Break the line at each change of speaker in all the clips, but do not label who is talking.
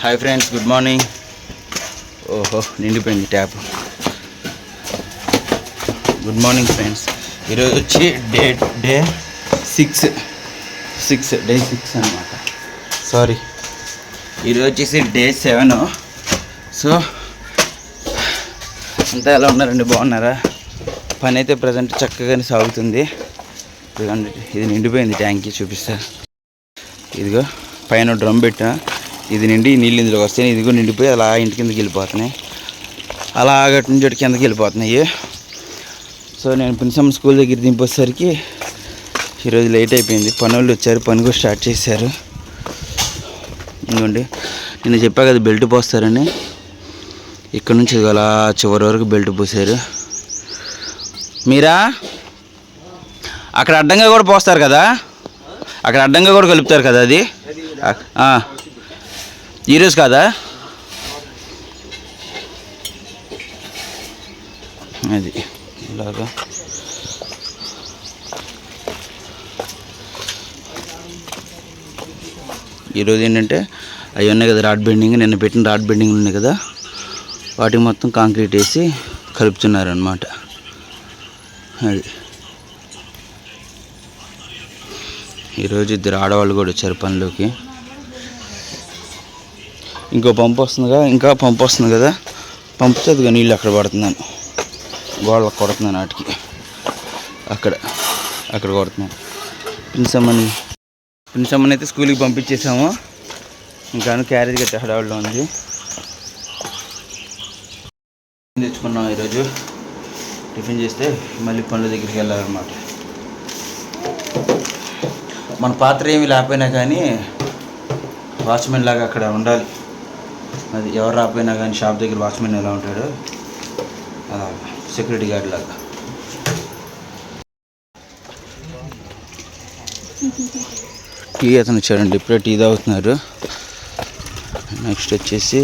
Hi friends good morning ఓహో నిండిపోయింది tap good morning friends ఈరోజు వచ్చి day day six six day six అనమాట సారీ ఈరోజు వచ్చేసి డే సెవెన్ సో అంతా ఎలా ఉన్నారండి? బాగున్నారా? పని అయితే ప్రజెంట్ చక్కగానే సాగుతుంది. ఇది నిండిపోయింది ట్యాంక్కి చూపిస్తా. ఇదిగో పైన డ్రమ్ పెట్టా. ఇది నిండి నీళ్ళు ఇందులోకి వస్తాయి. ఇదిగో నిండిపోయి అలా ఇంటి కిందకి వెళ్ళిపోతున్నాయి. అలా అటు నుంచి అటు కిందకి వెళ్ళిపోతున్నాయి. సో నేను పిన్సమ్ స్కూల్ దగ్గర దింపేసరికి ఈరోజు లేట్ అయిపోయింది. పనులు వచ్చారు. పని కూడా స్టార్ట్ చేశారు. ఇదిగోండి. నేను చెప్పా కదా బెల్ట్ పోస్తారని. ఇక్కడ నుంచి అలా చివరి వరకు బెల్ట్ పోసారు. మీరా? అక్కడ అడ్డంగా కూడా పోస్తారు కదా? అక్కడ అడ్డంగా కూడా కలుపుతారు కదా అది? ఈరోజు కాదా? అది ఇలాగా. ఈరోజు ఏంటంటే అవి ఉన్నాయి కదా రాడ్ బెండింగ్ నిన్న పెట్టిన రాడ్ బెండింగ్ ఉన్నాయి కదా వాటికి మొత్తం కాంక్రీట్ వేసి కలుపుతున్నారు అనమాట అది ఈరోజు ఇద్దరు ఆడవాళ్ళు కూడా వచ్చారు పనిలోకి. ఇంకో పంపు వస్తుందిగా ఇంకా పంపు వస్తుంది కదా పంపుతో అదిగో నీళ్ళు అక్కడ పడుతున్నాను. గోడలకు కొడుతున్నాను వాటికి. అక్కడ అక్కడ కొడుతున్నాను. పిన్సమ్మని పిన్సమ్మని అయితే స్కూల్కి పంపించేసాము. ఇంకా క్యారేజ్ కట్టే హడావుల్లో ఉంది. తెచ్చుకున్నాం ఈరోజు. టిఫిన్ చేస్తే మళ్ళీ పనుల దగ్గరికి వెళ్ళాలన్నమాట. మన పాత్ర ఏమి లేకపోయినా కానీ వాచ్మెన్ లాగా అక్కడ ఉండాలి. అది ఎవరు రాకపోయినా కానీ షాప్ దగ్గర వాచ్మెన్ ఎలా ఉంటాడో సెక్యూరిటీ గార్డ్ లాగా. టీ అతను వచ్చాడండి ఇప్పుడే టీ తాగుతున్నారు నెక్స్ట్ వచ్చేసి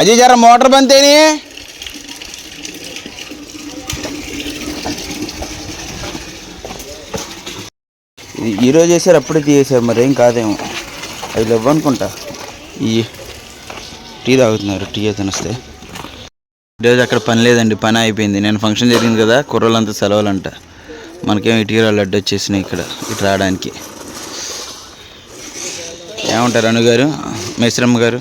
అజయ్ జర మోటార్ బంతేని ఇది ఈరోజు చేశారు అప్పుడే తీసేశారు మరి ఏం కాదేమో. అది లేవు అనుకుంటా. ఈ టీ తాగుతున్నారు. టీ అతను వస్తే ఈరోజు అక్కడ పని లేదండి పని అయిపోయింది. నేను ఫంక్షన్ జరిగింది కదా కుర్రోళ్ళంతా సెలవులంట. మనకేం ఇటీవల అడ్డు వచ్చేసినాయి ఇక్కడ ఇటు రావడానికి. ఏమంటారు అను గారు? మేశ్రమ్మ గారు?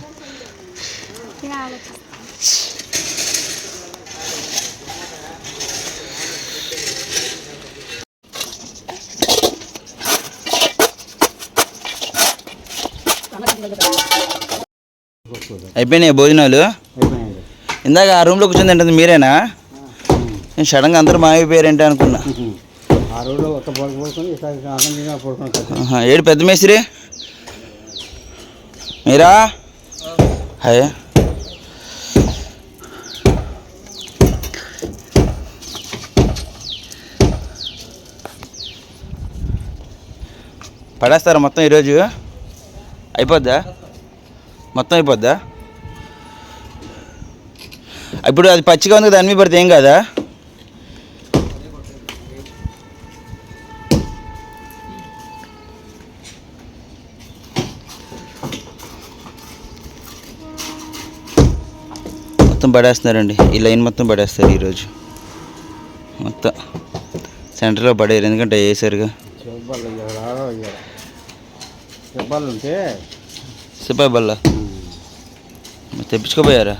అయిపోయినాయి భోజనాలు? ఇందాక ఆ రూమ్లో కూర్చొని తింటుంది మీరేనా? నేను సడన్గా అందరూ మాయమైపోయారంటే అనుకున్నా. ఏడు పెద్ద మేస్త్రి? మీరా? హాయ్. పడేస్తారా మొత్తం ఈరోజు? అయిపోద్దా? మొత్తం అయిపోద్దా? ఇప్పుడు అది పచ్చిగా ఉంది కదా అన్ని పడితే ఏం కాదా? మొత్తం పడేస్తున్నారండి. ఈ లైన్ మొత్తం పడేస్తారు ఈరోజు. మొత్తం సెంటర్లో పడేరు ఎందుకంటే వేసారుగా.
చెప్పాలి రావో ఇక చెప్పాలి ఉంటే
సిపాయి బల్ల తెప్పించుకోపోయారా?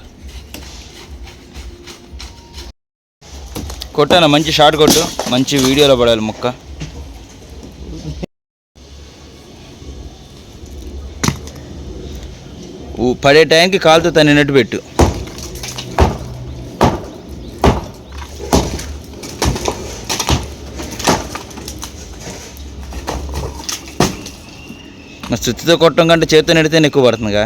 కొట్టాను? మంచి షాట్ కొట్టు. మంచి వీడియోలో పడాలి మొక్క. పడే టైంకి కాలుతో తన్నినట్టు పెట్టు. మరి సుత్తితో కొట్టడం కంటే చేతితో నెడితేనే ఎక్కువ పడుతుందిగా.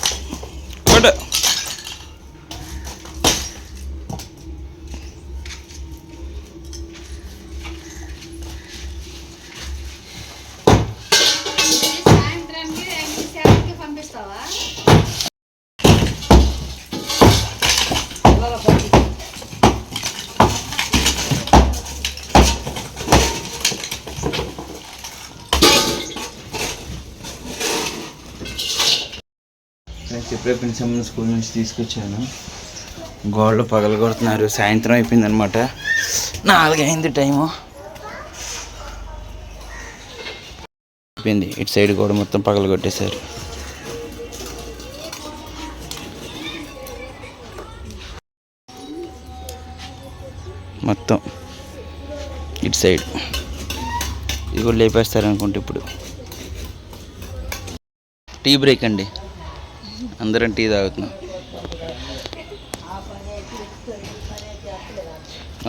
ఇప్పుడే ప్రిన్సమ్మ స్కూల్ నుంచి తీసుకొచ్చాను. గోడలు పగలు కొడుతున్నారు. సాయంత్రం అయిపోయింది అనమాట నాలుగైంది టైము. అయిపోయింది. ఇటు సైడ్ కూడా మొత్తం పగలు కొట్టేశారు. మొత్తం ఇటు సైడ్. ఇది కూడా లేపేస్తారు అనుకుంటే ఇప్పుడు. టీ బ్రేక్ అండి. అందరం టీ తాగుతున్నాం.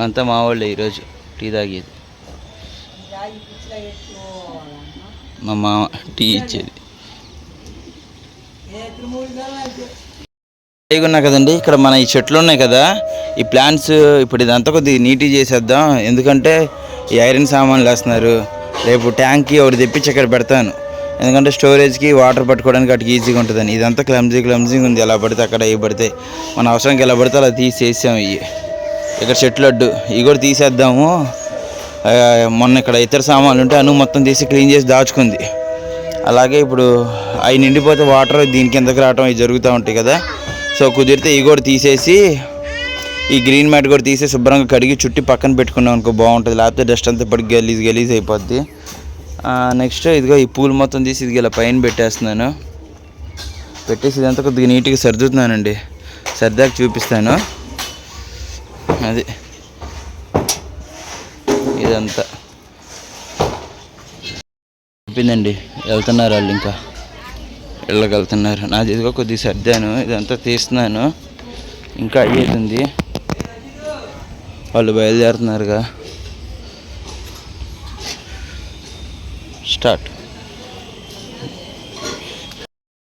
అంతా మా వాళ్ళే ఈరోజు టీ తాగేది. మా మామ టీ ఇచ్చేది. ఉన్నా కదండి ఇక్కడ మన ఈ చెట్లు ఉన్నాయి కదా ఈ ప్లాంట్స్ ఇప్పుడు ఇదంతా కొద్దిగా నీట్గా చేసేద్దాం. ఎందుకంటే ఈ ఐరన్ సామాన్లు వేస్తున్నారు. రేపు ట్యాంక్కి ఒకటి తెప్పించి ఇక్కడ పెడతాను. ఎందుకంటే స్టోరేజ్కి వాటర్ పట్టుకోవడానికి అటు ఈజీగా ఉంటుందని. ఇదంతా క్లమ్జీ క్లమ్జీగా ఉంది. ఎలా పడితే అక్కడ ఏ పడితే మన అవసరానికి ఎలా పడితే అలా తీసేసాము ఇవి ఇక్కడ చెట్లు అడ్డు ఇవి కూడా తీసేద్దాము. మొన్న ఇక్కడ ఇతర సామాన్లు ఉంటే అను మొత్తం తీసి క్లీన్ చేసి దాచుకుంది. అలాగే ఇప్పుడు అవి నిండిపోతే వాటర్ దీని కిందకి రావటం ఇవి జరుగుతూ ఉంటాయి కదా. సో కుదిరితే ఇవి కూడా తీసేసి ఈ గ్రీన్ మ్యాట్ కూడా తీసి శుభ్రంగా కడిగి చుట్టి పక్కన పెట్టుకున్నాం అనుకో బాగుంటుంది. లేకపోతే డస్ట్ అంతా పడి గలీజ్ గలీజ్ అయిపోద్ది. నెక్స్ట్ ఇదిగో ఈ పూలు మొత్తం తీసి ఇది ఇలా పైన పెట్టేస్తున్నాను. పెట్టేసి ఇదంతా కొద్దిగా నీట్గా సర్దుతున్నానండి. సర్దాక చూపిస్తాను. అది. ఇదంతా. చెప్పిందండి వెళ్తున్నారు వాళ్ళు ఇంకా. ఇళ్ళకి వెళ్తున్నారు. నాది ఇదిగో కొద్దిగా సర్దాను. ఇదంతా తీస్తున్నాను. ఇంకా అయ్యేది వాళ్ళు బయలుదేరుతున్నారుగా. స్టార్ట్.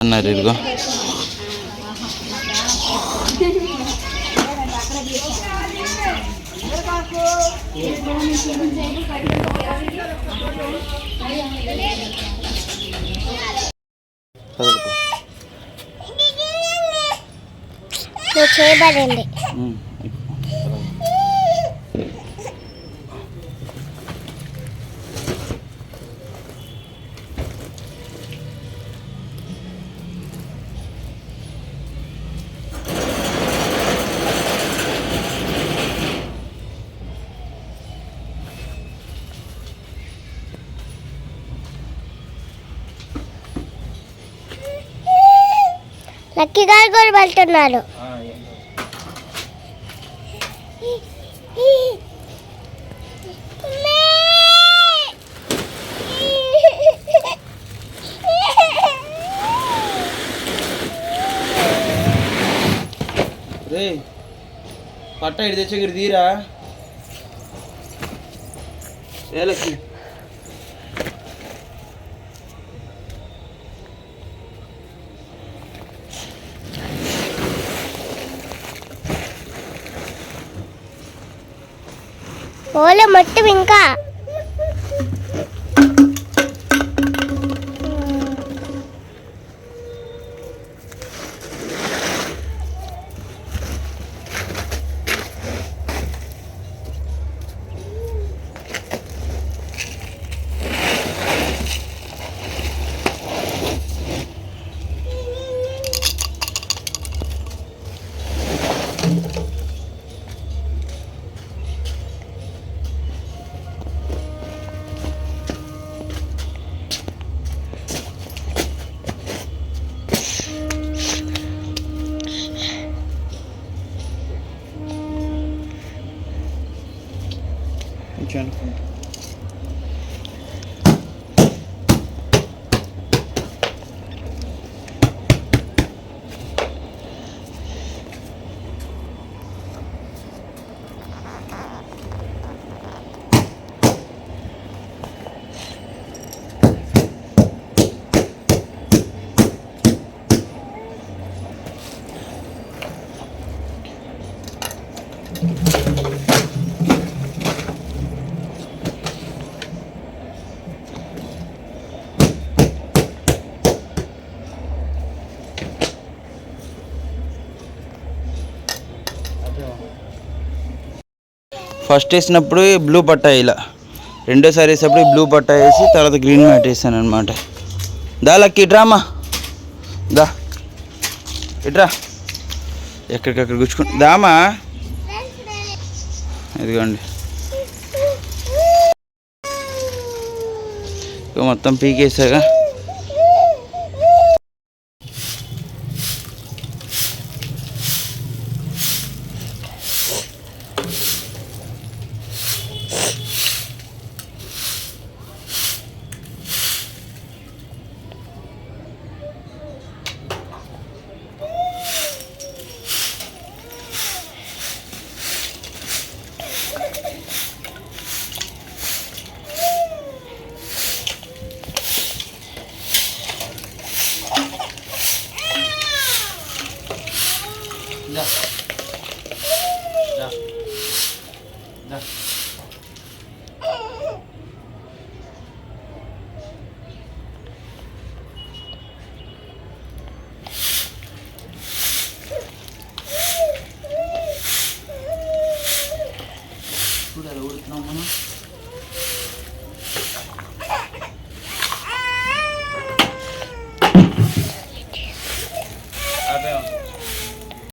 అన్నారు ఇదిగో.
చేయబడింది.
ఉమ్.
లక్కీ గారు కూడా వెళ్తున్నారు
పట్ట ఇటు తెచ్చి ఇక్కడ తీరా. ఏలకి
ఓలే మొత్తం ఇంకా
ఫస్ట్ వేసినప్పుడు బ్లూ పట్టా ఇలా. రెండోసారి వేసినప్పుడు బ్లూ పట్టా వేసి తర్వాత గ్రీన్ మ్యాట్ వేసాను అనమాట దా లక్కి ఇట్రామా దా. ఇట్రా. ఎక్కడికక్కడ గుచ్చుకుని దామా ఇదిగోండి. మొత్తం పీకేసాగా